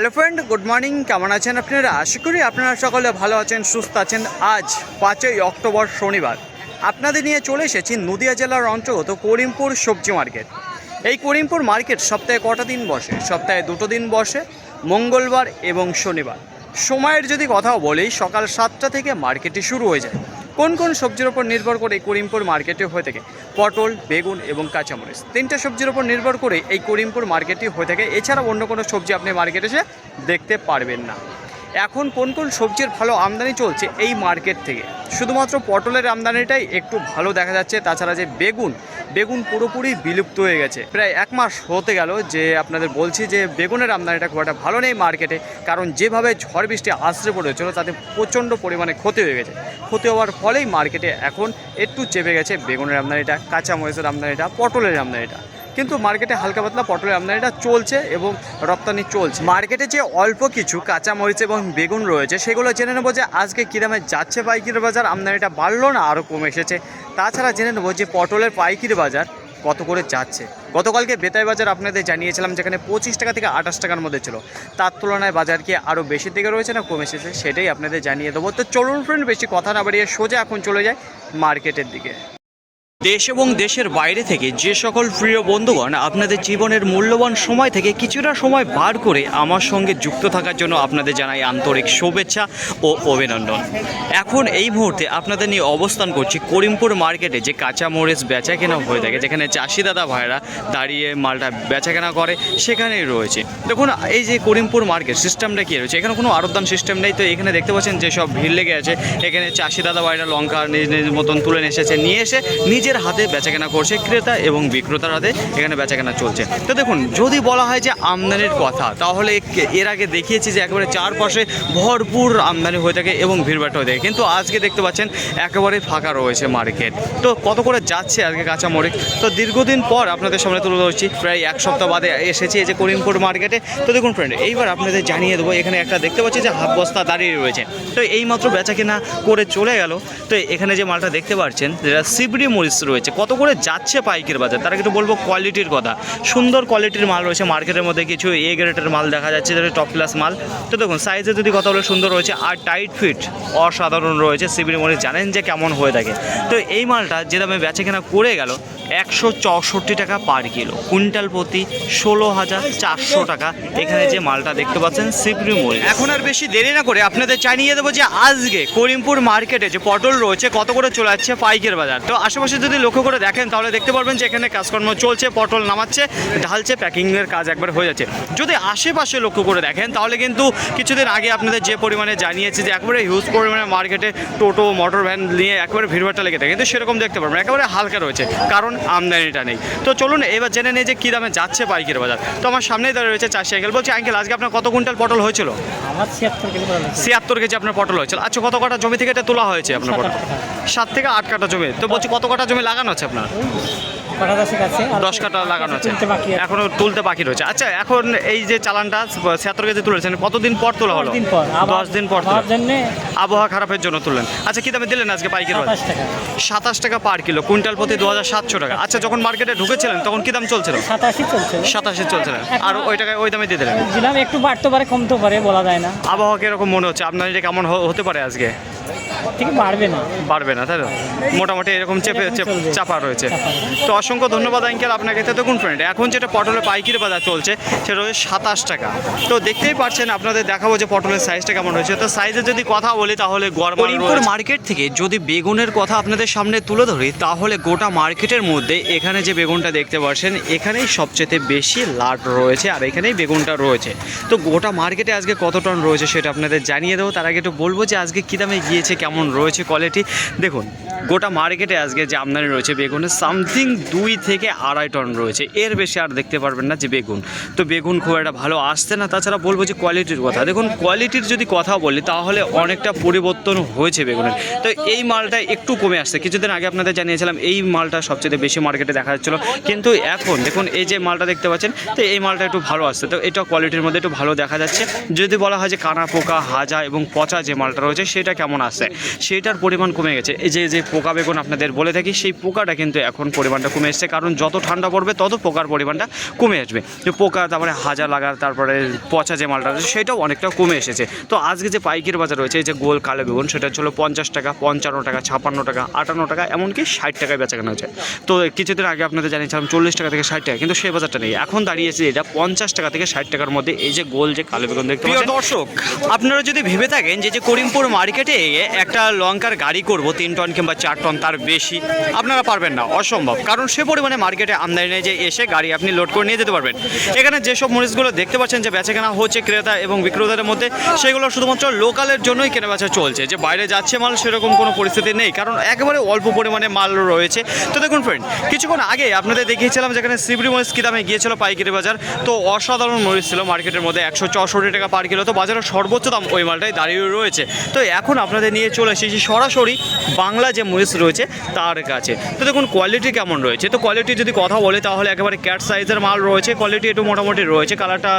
Hello friend, good morning. কেমন আছেন আপনারা? আশা করি আপনারা সকলে ভালো আছেন, সুস্থ আছেন। আজ পাঁচই অক্টোবর শনিবার। আপনাদের নিয়ে চলে এসেছি নদিয়া জেলার অন্তর্গত করিমপুর সবজি মার্কেট। এই করিমপুর মার্কেট সপ্তাহে কটা দিন বসে? সপ্তাহে দুটো দিন বসে, মঙ্গলবার এবং শনিবার। সময়ের যদি কথাও বলি, সকাল সাতটা থেকে মার্কেটটি শুরু হয়ে যায়। কোন কোন সবজির ওপর নির্ভর করে করিমপুর মার্কেটে হয়ে থাকে? পটল, বেগুন এবং কাঁচামরিচ। তিনটে সবজির ওপর নির্ভর করে এই করিমপুর মার্কেটে হয়ে থাকে। এছাড়া অন্য কোনো সবজি আপনি মার্কেটে এসে দেখতে পারবেন না। এখন কোন কোন সবজির ভালো আমদানি চলছে এই মার্কেট থেকে? শুধুমাত্র পটলের আমদানিটাই একটু ভালো দেখা যাচ্ছে। তাছাড়া যে বেগুন বেগুন পুরোপুরি বিলুপ্ত হয়ে গেছে। প্রায় এক মাস হতে গেল যে আপনাদের বলছি যে বেগুনের আমদানিটা খুব একটা ভালো নেই মার্কেটে, কারণ যেভাবে ঝড় বৃষ্টি আশ্রে পড়েছিল তাতে প্রচণ্ড পরিমাণে ক্ষতি হয়ে গেছে। ক্ষতি হওয়ার ফলেই মার্কেটে এখন একটু চেপে গেছে বেগুনের আমদানিটা, কাঁচা মরিচের আমদানিটা, পটলের আমদানিটা। কিন্তু মার্কেটে হালকা পাতলা পটলের আমদানিটা চলছে এবং রপ্তানি চলছে। মার্কেটে যে অল্প কিছু কাঁচা মরিচ এবং বেগুন রয়েছে, সেগুলো জেনে নেব যে আজকে কী দামে যাচ্ছে পাইকারি বাজার, আমদানিটা বাড়লো না আরও কমে এসেছে। তাছাড়া জেনে নেব যে পটলের পাইকারি বাজার কত করে যাচ্ছে। গতকালকে বেতাই বাজার আপনাদের জানিয়েছিলাম যেখানে পঁচিশ টাকা থেকে আঠাশ টাকার মধ্যে ছিল। তার তুলনায় বাজার কি আরও বেশি দিকে রয়েছে না কমে এসেছে, সেটাই আপনাদের জানিয়ে দেবো। তো চলুন ফ্রেন্ড বেশি কথা না বাড়িয়ে সোজা এখন চলে যায় মার্কেটের দিকে। দেশ এবং দেশের বাইরে থেকে যে সকল প্রিয় বন্ধুগণ আপনাদের জীবনের মূল্যবান সময় থেকে কিছুটা সময় বার করে আমার সঙ্গে যুক্ত থাকার জন্য আপনাদের জানাই আন্তরিক শুভেচ্ছা ও অভিনন্দন। এখন এই মুহূর্তে আপনাদের নিয়ে অবস্থান করছি করিমপুর মার্কেটে যে কাঁচা মরিচ বেচা কেনা হয়ে থাকে, যেখানে চাষি দাদা ভাইরা দাঁড়িয়ে মালটা বেচা কেনা করে সেখানেই রয়েছে। দেখুন, এই যে করিমপুর মার্কেট সিস্টেমটা কী রয়েছে? এখানে কোনো আরদান সিস্টেম নেই। তো এখানে দেখতে পাচ্ছেন যে সব ভিড় লেগে আছে, এখানে চাষি দাদা ভাইরা লঙ্কা নিজ নিজ মতন তুলে এসেছে, নিয়ে এসে নিজের হাতে বেচাকেনা করছে ক্রেতা এবং বিক্রেতার হাতে এখানে বেচাকেনা চলছে। তো দেখুন, যদি বলা হয় যে আমদানির কথা, তাহলে এর আগে দেখিয়েছি যে একেবারে চারপাশে ভরপুর আমদানি হয়ে থাকে এবং ভিড়ভাট হয়ে থাকে। কিন্তু আজকে দেখতে পাচ্ছেন, একেবারে ফাঁকা রয়েছে মার্কেট। তো কত করে যাচ্ছে আজকে কাঁচা মরিচ তো দীর্ঘদিন পর আপনাদের সামনে তুলে ধরছি, প্রায় এক সপ্তাহ বাদে এসেছি এই যে করিমপুর মার্কেটে। তো দেখুন ফ্রেন্ড এইবার আপনাদের জানিয়ে দেবো, এখানে একটা দেখতে পাচ্ছি যে হাফ বস্তা দাঁড়িয়ে রয়েছে। তো এইমাত্র বেচা কেনা করে চলে গেল। তো এখানে যে মালটা দেখতে পাচ্ছেন, যেটা সিবড়ি মরিচ রয়েছে। কত করে যাচ্ছে পাইকের বাজার? তারা কিন্তু বলব কোয়ালিটির কথা। সুন্দর কোয়ালিটির মাল রয়েছে মার্কেটের মধ্যে। কিছু এ গ্রেডের মাল দেখা যাচ্ছে, যেটা টপ ক্লাস মাল। তো দেখুন সাইজে যদি কথা বলে সুন্দর রয়েছে আর টাইট ফিট অসাধারণ রয়েছে। সিবড়ি মরিচ জানেন যে কেমন হয়ে থাকে। তো এই মালটা যে দামে বেচা কেনা করে গেল, একশো চৌষট্টি টাকা পার কিলো কুইন্টাল প্রতি ষোলো হাজার চারশো টাকা। এখানে যে মালটা দেখতে পাচ্ছেন সিবড়ি মরিচ এখন আর বেশি দেরি না করে আপনাদের জানিয়ে দেবো যে আজকে করিমপুর মার্কেটে যে পটল রয়েছে, কত করে চলে যাচ্ছে পাইকের বাজার। তো আশেপাশে যদি লক্ষ্য করে দেখেন তাহলে দেখতে পারবেন যে এখানে কাজকর্ম চলছে পটল নামাচ্ছে ঢালছে প্যাকিংয়ের কাজ একবার হয়ে যাচ্ছে। যদি আশেপাশে লক্ষ্য করে দেখেন তাহলে কিন্তু কিছুদিন আগে আপনাদের যে পরিমাণে জানিয়েছে যে একবারে হিউজ পরিমাণে মার্কেটে টোটো মোটর ভ্যান নিয়ে একেবারে ভিড়ভাড়টা লেগে থাকে কিন্তু সেরকম দেখতে পারবেন একেবারে হালকা রয়েছে কারণ আমদানিটা নেই। তো চলুন এবার জেনে নেই যে কী দামে যাচ্ছে পাইকের বাজার। তো আমার সামনেই দাঁড়িয়ে রয়েছে চাষি আঙ্কেল। বলছি আঙ্কেল আজকে আপনার কত কুইন্টাল পটল হয়েছিল? ছিয়াত্তর কেজি আপনার পটল হয়েছিল। আচ্ছা কত কাটা জমি থেকে এটা তোলা হয়েছে আপনার সাত পটল সাত থেকে আট কাটা জমি। তো বলছি কত কাটা জমি লাগানো আছে আপনার? দশে কাটা লাগানো আছে। এখনও তুলতে বাকি রয়েছে। আচ্ছা এখন এই যে চালানটা ছিয়াত্তর কেজি তুলেছেন কতদিন পর তোলা হলো? দশ দিন পর আবহাওয়া খারাপের জন্য তুললেন। আচ্ছা কি দামে দিলেন আজকে পাইকারি সাতাশ টাকা। পার কিলো কুইন্টাল প্রতি দু হাজার সাতশো টাকা। আচ্ছা যখন মার্কেটে ঢুকেছিলেন তখন কি দাম চলছিল? সাতাশি চলছে সাতাশে চলছিলেন আর ওই টাকায় ওই দামে দিয়ে দিলেন? একটু বাড়তে পারে কমতে পারে বলা যায় না। আবহাওয়া কীরকম মনে হচ্ছে? আপনার এটা কেমন হতে পারে আজকে? ঠিক বাড়বে না। পারবে না তাই তো? মোটামুটি এরকম চেপে চাপা রয়েছে। তো অসংখ্য ধন্যবাদ আঙ্কেল আপনাকে। তো দেখুন ফ্রেন্ড এখন যেটা পটলের পাইকারি বাজার চলছে সেটা হচ্ছে সাতাশ টাকা। তো দেখতেই পাচ্ছেন আপনাদের দেখাবো যে পটলের সাইজটা কেমন হয়েছে তো সাইজে যদি কথা বলি তাহলে করিমপুর মার্কেট থেকে যদি বেগুনের কথা আপনাদের সামনে তুলে ধরি তাহলে গোটা মার্কেটের মধ্যে এখানে যে বেগুনটা দেখতে পাচ্ছেন এখানেই সবচেয়ে বেশি লাট রয়েছে আর এখানেই বেগুনটা রয়েছে। তো গোটা মার্কেটে আজকে কত টন রয়েছে সেটা আপনাদের জানিয়ে দেবো। তার আগে একটু বলব যে আজকে কী দামে গিয়েছে কেমন রয়েছে কোয়ালিটি দেখুন, গোটা মার্কেটে আজকে যে আমদানি রয়েছে বেগুনের সামথিং দুই থেকে আড়াই টন রয়েছে। এর বেশি আর দেখতে পারবেন না যে বেগুন। তো বেগুন খুব একটা ভালো আসছে না, তাছাড়া বলব যে কোয়ালিটির কথা। দেখুন কোয়ালিটির যদি কথা বলি, তাহলে অনেকটা পরিবর্তন হয়েছে বেগুনের। তো এই মালটা একটু কমে আসছে। কিছুদিন আগে আপনাদের জানিয়েছিলাম, এই মালটা সবচেয়ে বেশি মার্কেটে দেখা যাচ্ছিল। কিন্তু এখন, দেখুন, এই যে মালটা দেখতে পাচ্ছেন, তো এই মালটা একটু ভালো আসছে। তো এটা কোয়ালিটির মধ্যে একটু ভালো দেখা যাচ্ছে। যদি বলা হয় যে কানা পোকা হাজা এবং পচা যে মালটা রয়েছে, সেটা কেমন আসছে? সেটার পরিমাণ কমে গেছে। এই যে যে পোকা বেগুন আপনাদের বলে থাকি সেই পোকাটা কিন্তু এখন পরিমাণটা কমে এসছে। কারণ যত ঠান্ডা পড়বে তত পোকার পরিমাণটা কমে আসবে। যে পোকা তারপরে হাজা লাগার তারপরে পচা যে মালটা আছে সেটাও অনেকটা কমে এসেছে। তো আজকে যে পাইকির বাজার রয়েছে এই যে গোল কালো বেগুন সেটা ছিল পঞ্চাশ টাকা পঞ্চান্ন টাকা ছাপান্ন টাকা আটান্ন টাকা এমনকি ষাট টাকায় বেচা কেনা হচ্ছে তো কিছুদিন আগে আপনাদের জানিয়েছিলাম চল্লিশ টাকা থেকে ষাট টাকা কিন্তু সেই বাজারটা নেই। এখন দাঁড়িয়েছে এটা পঞ্চাশ টাকা থেকে ষাট টাকার মধ্যে এই যে গোল যে কালো বেগুন দেখতে দর্শক আপনারা যদি ভেবে থাকেন যে যে করিমপুর মার্কেটে একটা লঙ্কার গাড়ি করব, তিন টন কিংবা চার টন, তার বেশি আপনারা পারবেন না, অসম্ভব। কারণ সে পরিমাণে মার্কেটে আমদানি নেই যে এসে গাড়ি আপনি লোড করে নিয়ে যেতে পারবেন। এখানে যেসব মরিচগুলো দেখতে পাচ্ছেন যে বেচা কেনা হচ্ছে ক্রেতা এবং বিক্রেতাদের মধ্যে, সেগুলো শুধুমাত্র লোকালের জন্যই কেনা বেচা চলছে। যে বাইরে যাচ্ছে মাল, সেরকম কোনো পরিস্থিতি নেই, কারণ একেবারে অল্প পরিমাণে মাল রয়েছে। তো দেখুন ফ্রেন্ড কিছুক্ষণ আগে আপনাদের দেখিয়েছিলাম যেখানে সিবরি মরিচ কী দামে গিয়েছিল পাইকারি বাজার। তো অসাধারণ মরিচ ছিল মার্কেটের মধ্যে, একশো চৌষট্টি টাকা পার কিলো। তো বাজারের সর্বোচ্চ দাম ওই মালটাই দাঁড়িয়ে রয়েছে। তো এখন আপনাদের নিয়ে চলে এসেছি সরাসরি বাংলা যে মরিচ রয়েছে তার কাছে। তো দেখুন কোয়ালিটি কেমন রয়েছে? তো কোয়ালিটি যদি কথা বলে, তাহলে একেবারে ক্যাট সাইজের মাল রয়েছে কোয়ালিটি একটু মোটামুটি রয়েছে কালারটা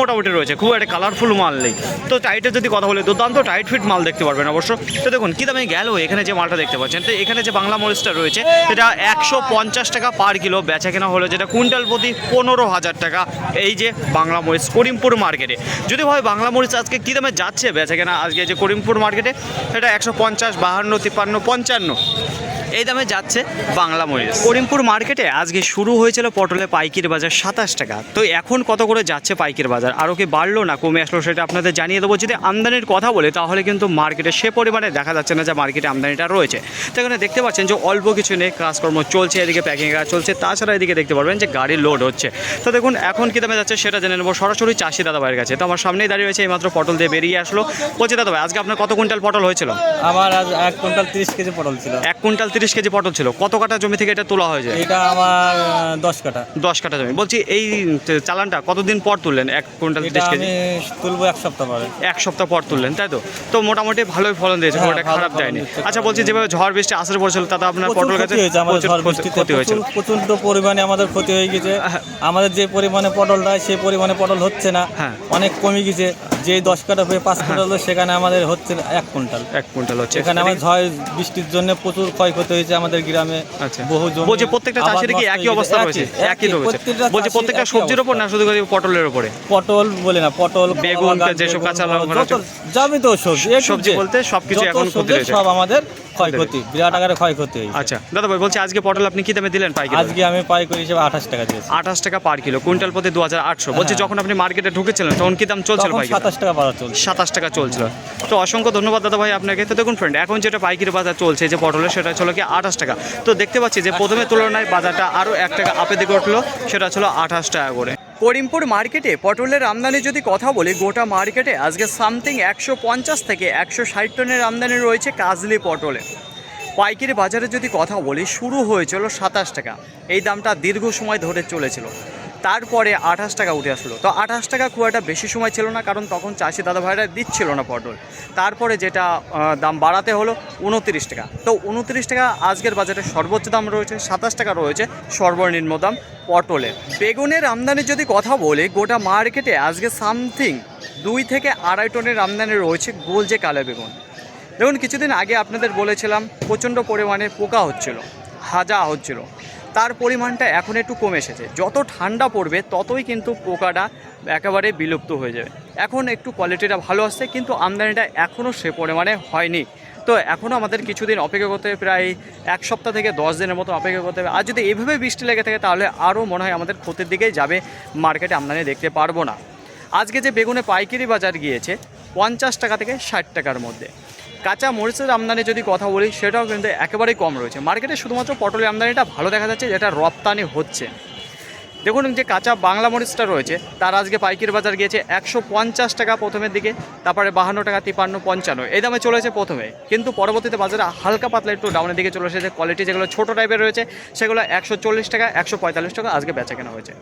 মোটামুটি রয়েছে, খুব একটা কালারফুল মাল নেই। তো টাইটের যদি কথা বলে, দুর্দান্ত টাইট ফিট মাল দেখতে পারবেন অবশ্য। তো দেখুন, কী দামে গেল এখানে যে মালটা দেখতে পাচ্ছেন? তো এখানে যে বাংলা মরিচটা রয়েছে, এটা একশো পঞ্চাশ টাকা পার কিলো বেচা কেনা হলো, যেটা কুইন্টাল প্রতি পনেরো হাজার টাকা। এই যে বাংলা মরিচ করিমপুর মার্কেটে যদি হয় বাংলা মরিচ আজকে কী দামে যাচ্ছে বেচা কেনা? আজকে যে করিমপুর মার্কেটে এটা একশো পঞ্চাশ, বাহান্ন, তিপ্পান্ন, পঞ্চান্ন। এই দামে যাচ্ছে বাংলা মরিচ। করিমপুর মার্কেটে আজকে শুরু হয়েছিল পটলে পাইকির বাজার সাতাশ টাকা। তো এখন কত করে যাচ্ছে পাইকির বাজার? আরও কি বাড়লো না কমে আসলো সেটা আপনাদের জানিয়ে দেবো। যদি আমদানির কথা বলে, তাহলে কিন্তু মার্কেটে সে পরিমাণে দেখা যাচ্ছে না যে মার্কেটে আমদানিটা রয়েছে। তো এখানে দেখতে পাচ্ছেন যে অল্প কিছু নেই কাজকর্ম চলছে, এদিকে প্যাকিং কাজ চলছে। তাছাড়া এদিকে দেখতে পারবেন যে গাড়ি লোড হচ্ছে। তো দেখুন, এখন কী দামে যাচ্ছে সেটা জেনে নেব। সরাসরি চাষি দাদা ভাইয়ের কাছে। তো আমার সামনেই দাঁড়িয়ে রয়েছে এইমাত্র পটল দিয়ে বেরিয়ে আসলো। বলছি দাদা ভাই আজকে আপনার কত কুইন্টাল পটল হয়েছিল? আমার আজ এক কুইন্টাল তিরিশ কেজি পটল ছিল। এক কুইন্টাল তিরিশ কেজি পটল ছিল। কত কাটা জমি থেকে এটা তোলা হয়েছে? এটা আমার দশ কাটা। দশ কাটা জমি। বলছি এই চালানটা কতদিন পর তুললেন এক কুইন্টাল তিরিশ কেজি? আমি তুলবো এক সপ্তাহ পরে। এক সপ্তাহ পর তুললেন তাই তো? তো মোটামুটি ভালোই ফলন দিয়েছে খুব হ্যাঁ, একটা খারাপ যায়নি। আচ্ছা বলছি যেভাবে ঝড় বৃষ্টি আসার পড়ছিল তাতে আপনার পটল গাছে হয়েছে ক্ষতি- প্রচুর- প্রচণ্ড পরিমাণে আমাদের ক্ষতি হয়ে গেছে আমাদের যে পরিমাণে পটল দেয় সেই পরিমাণে পটল হচ্ছে না। হ্যাঁ। অনেক কমে গেছে যে দশ কাটা হয়ে পাঁচ কুইন্টাল হলো, সেখানে আমাদের হচ্ছে এক কুইন্টাল। এক কুইন্টাল হচ্ছে। এখানে আমার ঝড় বৃষ্টির জন্য প্রচুর ক্ষয়ক্ষতি হয়েছে আমাদের গ্রামে। আচ্ছা। বহু জমি বলছে প্রত্যেকটা চাষের কি একই অবস্থা। রয়েছে? একই, রয়েছে। বলছে প্রত্যেকটা সবজির ওপর না শুধু পটলের ওপরে পটল বলে না পটল বেগুন, যেসব কাঁচা লঙ্কা যাবে তো সবজি সবজি বলতে সবকিছু এখন ক্ষতি। সব আমাদের ক্ষয়ক্ষতি বিরাট আকারে ক্ষয়ক্ষতি আচ্ছা দাদা ভাই বলছি আজকে পটল আপনি কি দামে দিলেন পাইকারি? আজকে আমি পাইকারি হিসেবে আঠাশ টাকা দিয়েছি। আঠাশ টাকা পার কিলো কুইন্টাল প্রতি দু হাজার আটশো। বলছি হ্যাঁ। যখন আপনি মার্কেটে ঢুকেছিলেন তখন কি দাম চলছিল পাইকারি? সাতাশ টাকা বাড়া চলছে সাতাশ টাকা চলছিল। তো অসংখ্য ধন্যবাদ দাদা ভাই আপনাকে। তো দেখুন ফ্রেন্ড এখন যেটা পাইকারি বাজার চলছে যে পটলের সেটা ছিল কি আঠাশ টাকা। তো দেখতে পাচ্ছি যে প্রথমে তুলনায় বাজারটা আরও এক টাকা আপে দিকে উঠল সেটা ছিল আঠাশ টাকা করে। করিমপুর মার্কেটে পটলের আমদানি যদি কথা বলি, গোটা মার্কেটে আজকে সামথিং একশো পঞ্চাশ থেকে একশো ষাট টনের আমদানি রয়েছে কাজলি পটলে। পাইকারি বাজারে যদি কথা বলি, শুরু হয়েছিল সাতাশ টাকা। এই দামটা দীর্ঘ সময় ধরে চলেছিল। তারপরে আঠাশ টাকা উঠে আসলো। তো আঠাশ টাকা খুব একটা বেশি সময় ছিল না, কারণ তখন চাষি দাদা ভাইরা দিচ্ছিল না পটল। তারপরে যেটা দাম বাড়াতে হলো উনত্রিশ টাকা। তো উনত্রিশ টাকা আজকের বাজারে সর্বোচ্চ দাম রয়েছে, সাতাশ টাকা রয়েছে সর্বনিম্ন দাম পটলে। বেগুনের আমদানির যদি কথা বলি, গোটা মার্কেটে আজকে সামথিং দুই থেকে আড়াই টনের আমদানি রয়েছে গোল যে কালো বেগুন। দেখুন, কিছুদিন আগে আপনাদের বলেছিলাম, প্রচণ্ড পরিমাণে পোকা হচ্ছিল, হাজা হচ্ছিল। তার পরিমাণটা এখন একটু কমে এসেছে। যত ঠান্ডা পড়বে, ততই কিন্তু পোকাটা একেবারে বিলুপ্ত হয়ে যাবে। এখন একটু কোয়ালিটিটা ভালো আসছে কিন্তু আমদানিটা এখনও সে পরিমাণে হয়নি। তো এখনও আমাদের কিছুদিন অপেক্ষা করতে হবে, প্রায় এক সপ্তাহ থেকে দশ দিনের মতো অপেক্ষা করতে হবে। আর যদি এইভাবে বৃষ্টি লেগে থাকে, তাহলে আরও মনে হয় আমাদের ক্ষতির দিকেই যাবে। মার্কেটে আমদানি দেখতে পারব না। আজকে যে বেগুনে পাইকারি বাজার গিয়েছে, পঞ্চাশ টাকা থেকে ষাট টাকার মধ্যে। কাঁচা মরিচের আমদানি যদি কথা বলি, সেটাও কিন্তু একেবারেই কম রয়েছে। মার্কেটে শুধুমাত্র পটলের আমদানিটা ভালো দেখা যাচ্ছে, যেটা রপ্তানি হচ্ছে। দেখুন যে কাঁচা বাংলা মরিচটা রয়েছে, তার আজকে পাইকির বাজার গিয়েছে একশো পঞ্চাশ টাকা প্রথমের দিকে, তারপরে বাহান্ন টাকা তিপান্ন পঞ্চান্ন। এই দামে চলেছে প্রথমে। কিন্তু পরবর্তীতে বাজারে হালকা পাতলা একটু ডাউনের দিকে চলে এসেছে। কোয়ালিটি যেগুলো ছোটো টাইপের রয়েছে, সেগুলো একশো চল্লিশ টাকা, একশো পঁয়তাল্লিশ টাকা আজকে বেচা কেনা হয়েছে।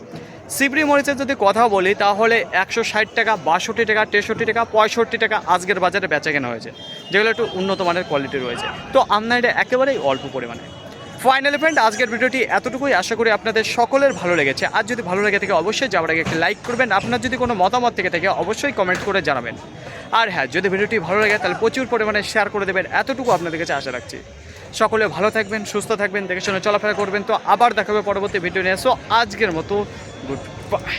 সিবরি মরিচের যদি কথা বলি, তাহলে একশো ষাট টাকা, বাষট্টি টাকা, তেষট্টি টাকা, পঁয়ষট্টি টাকা আজকের বাজারে বেচা কেনা হয়েছে। যেগুলো একটু উন্নত মানের কোয়ালিটি রয়েছে। তো আমদানিটা একেবারেই অল্প পরিমাণে। ফাইনালি ফ্রেন্ড আজকের ভিডিওটি এতটুকুই। আশা করি আপনাদের সকলের ভালো লেগেছে। আর যদি ভালো লেগে থাকে, অবশ্যই যাওয়ার আগে একটি লাইক করবেন। আপনার যদি কোনো মতামত থেকে থাকে, অবশ্যই কমেন্ট করে জানাবেন। আর হ্যাঁ যদি ভিডিওটি ভালো লাগে, তাহলে প্রচুর পরিমাণে শেয়ার করে দেবেন। এতটুকু আপনাদের কাছে আশা রাখছি। সকলে ভালো থাকবেন, সুস্থ থাকবেন, দেখে শুনে চলাফেরা করবেন। তো আবার দেখাবে পরবর্তী ভিডিও নিয়ে। সো আজকের মতো গুড বাই